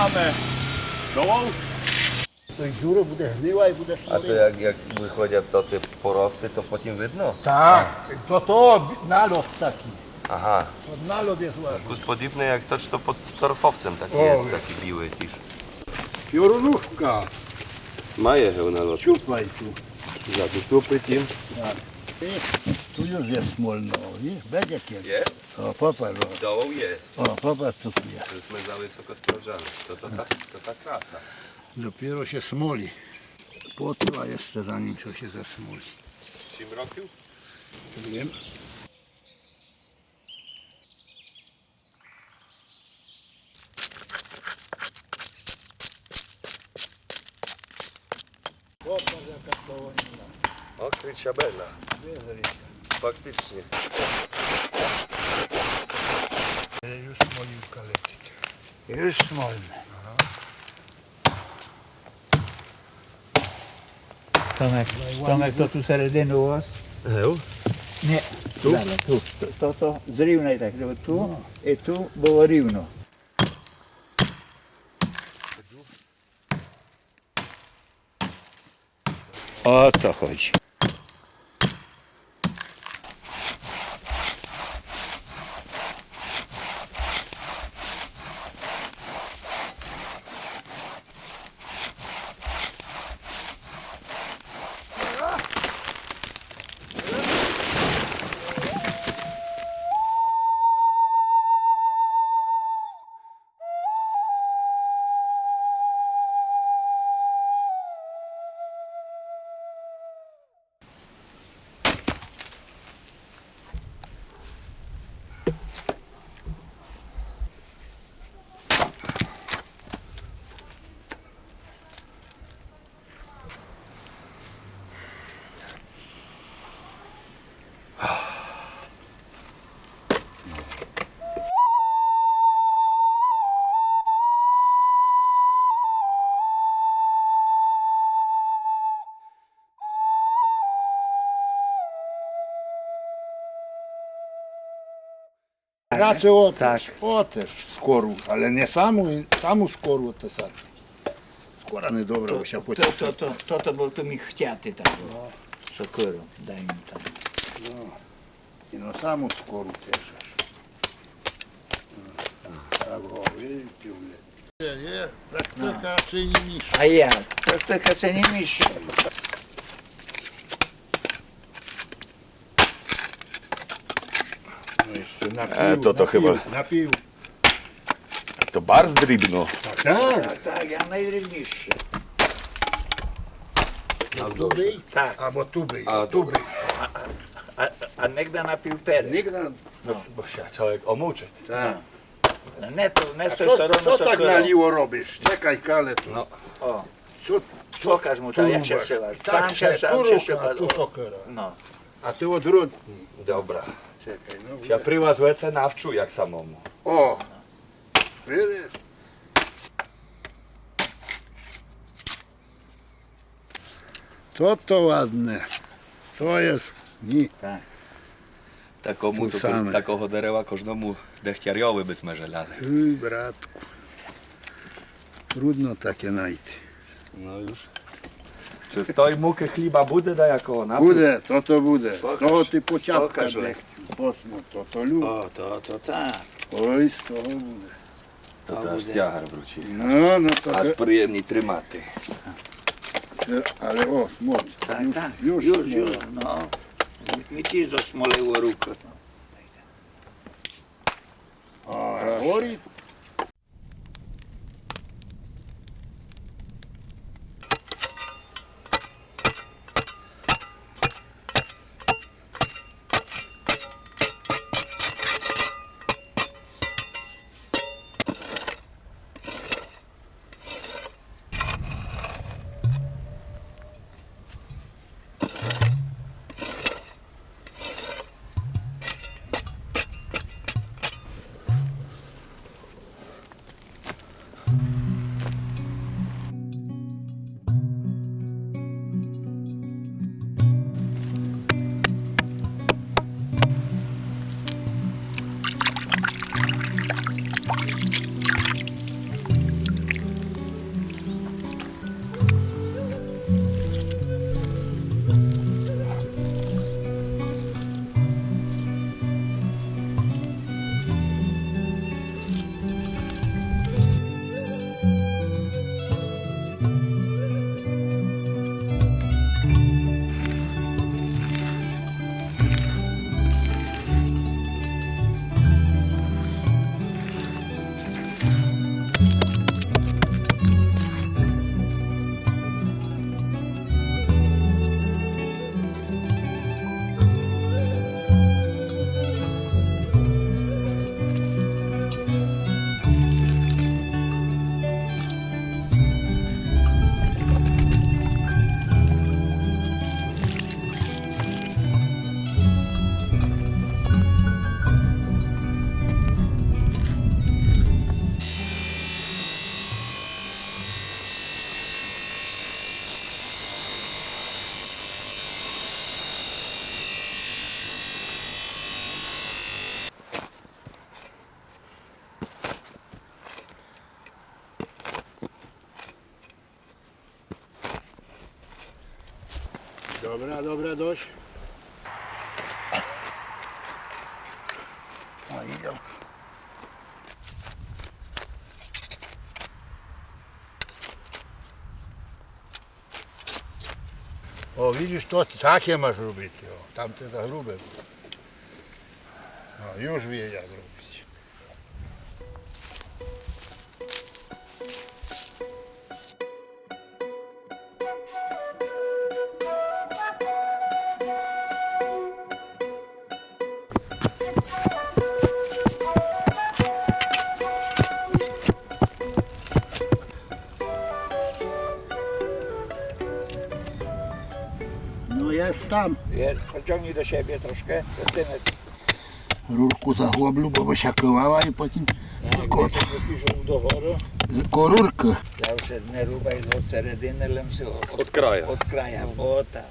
Wyciągamy dołą. To dziuro bude hniła i bude A to jak, jak wychodzą to te porosty, to potem widno? Tak, to to nalot taki. Aha. To nalot jest ładny. Tak Podobne jak to, czy to pod torfowcem taki O. jest, taki biły tisz. Piorunówka. Maje, że na lot. Ciupaj tu. Za tu tupy tym. Tak. Tu już jest mulno. Będzie kiedyś. Jest? O, popatrz. Dołą jest. o popatrz tu jest. To jest meza wysoko sprawdzany. To, to, ta, to ta klasa. Dopiero się smoli. Potła jeszcze zanim się zesmoli. Czym robił? Nie wiem. Okrycia bela. Faktycznie. Już moliłka leci. Już smolne. Tomek, no Tomek to tu seredinu was? Eu? Nie, tu? Dalej, tu. To, to, to zrównaj tak, żeby tu no. i tu było równo. O to chodzi. raczej otysz, tak. otysz skoru, ale nie samą, samą skoru otysać. Skora niedobra, bo się To, to, to, to, to, bo to mi chciaty tak było. No. Sokoru, daj mi tam. No. I no samą skoru też. No. Tak, o, widzicie, Nie, praktyka no. czyni mistrz. A jak? Praktyka czyni mistrz. Znaczy, napił, E, to to napił, chyba. Napił. To bar zdribnął. Tak, tak. Tak, ja najdrobniejszy. Tak. A tu byj, Tak. albo tu byj, tu. A, a negda napił perek. Nigdy, No, no bo się człowiek omuczy. tak. To, co, co, co tak naliło robisz? Czekaj, kale tu. No. O. Co, Pokaż mu to, jak się trzymasz. Tak tam Tak się, się, tam się A ty odwrotni. Dobra. Czekaj, no. Ja pri вас lecę na wczu jak samemu. O! Widzisz? To to ładne. To jest. Nie. Такому, Tu тако- same. такого дерева кожному дегтярьові би смежеляли. Ой, bratku. Trudno takie znajти. No już. Чи з тої муки хліба буде деякого напрямку? Буде, то то буде. Того ти початка покажи. дехтю. Посмо, то то люб. О, то, то так. Ой, з того буде. Тут аж тягар вручить. Ну, ну то Аж приємні тримати. це- але о, смотри. Так, так. Юж, Юж, юж. Ну. Мені ті засмолило руку. Горить Dobra, dość. O, idą. O, widzisz, to takie masz robić. O, tamte za grube. No, już wie jak robić. Tam. Pociągnij do siebie troszkę. Centymetr. Rurku zahłoblu, bo by się kołała i potem kot. Wypiszą do woru. Tylko rurkę. Zawsze nie rubaj od serediny, lem się od, Od kraja. od kraja. O tak.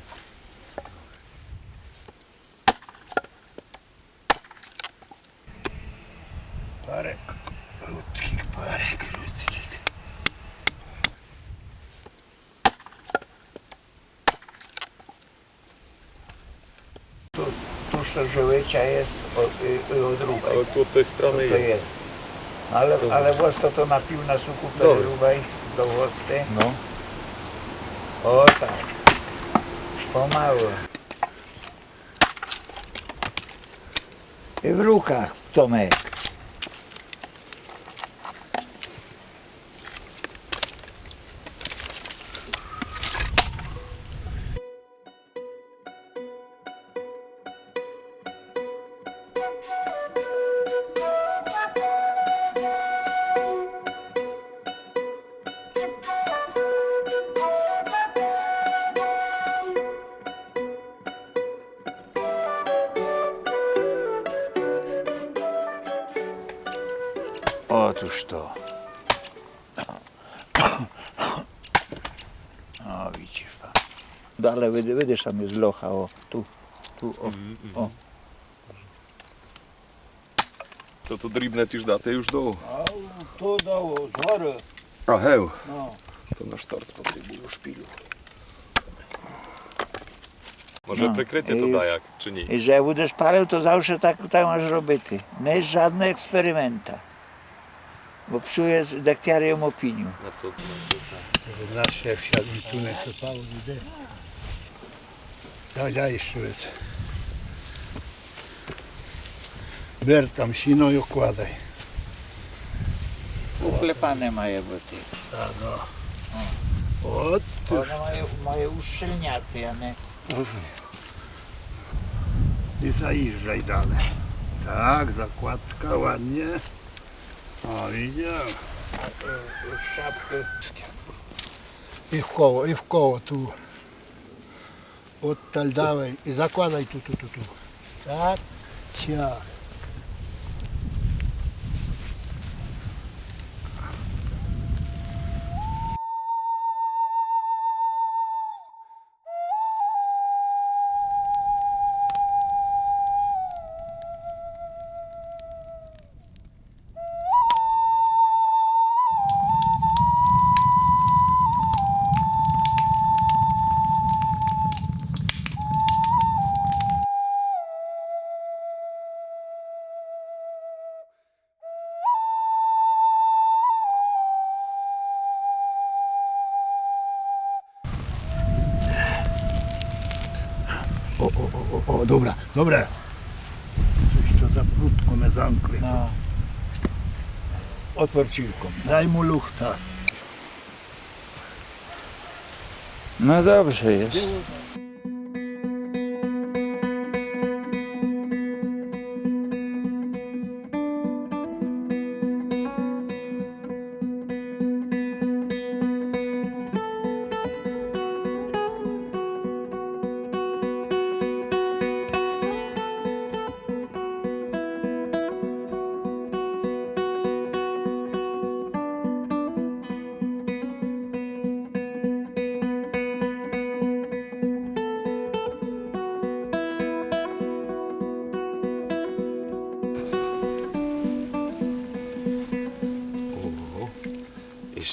To żyłycia jest od, y. Ale tu od tej strony To jest. jest. Ale, ale włosto to napił na suku Dobra. do włosty. No. O tak. Pomału. I w rukach, Tomek. Otóż to. O, widzisz pan. Dalej wydy, wydysz tam jest locha, o, tu, tu, o. o. To tu dribnet już daty już do. A tu dołu, z góry. A heł. No. To na sztorc potrzebuje szpilu. Może No, przykryty i to już. da jak, czy nie? I że będziesz palił, to zawsze tak, tak masz robity. Nie jest żadne eksperymenta. Bo psuje z dektiarium opiniu. Na to, Żeby nasz szef siadł mi tu nie sypało, idę. Daj, daj jeszcze łyce. Ber tam sino i okładaj. Uklepane mają buty. A no. O, ty. One mają, mają uszczelniaty, a nie... Nie zajeżdżaj dalej. Tak, zakładka ładnie. O, widział. Szapkę. I w koło, i w koło tu. Odtal dawaj i zakładaj tu, tu, tu, o, dobra, dobra. Coś to za krótko me zamkli. No. Otworcilką. Daj mu luchta. No dobrze jest.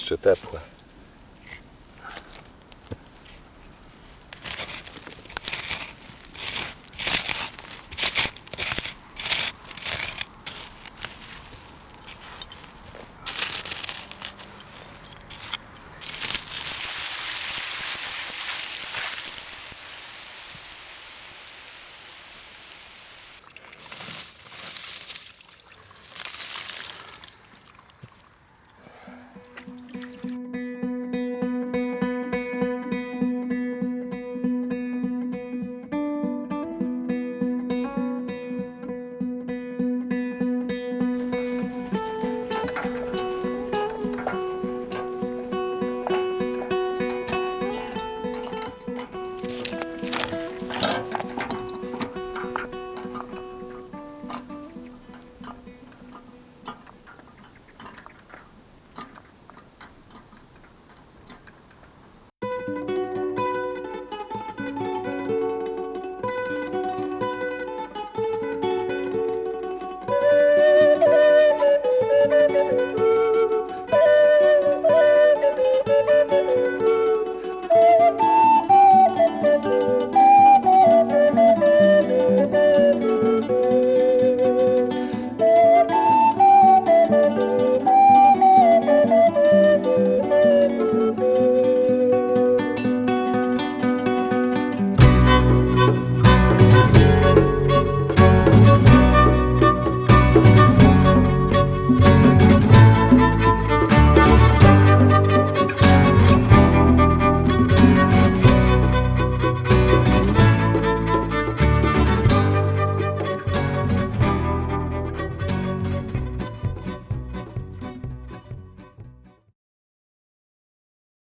Jeszcze tepłe.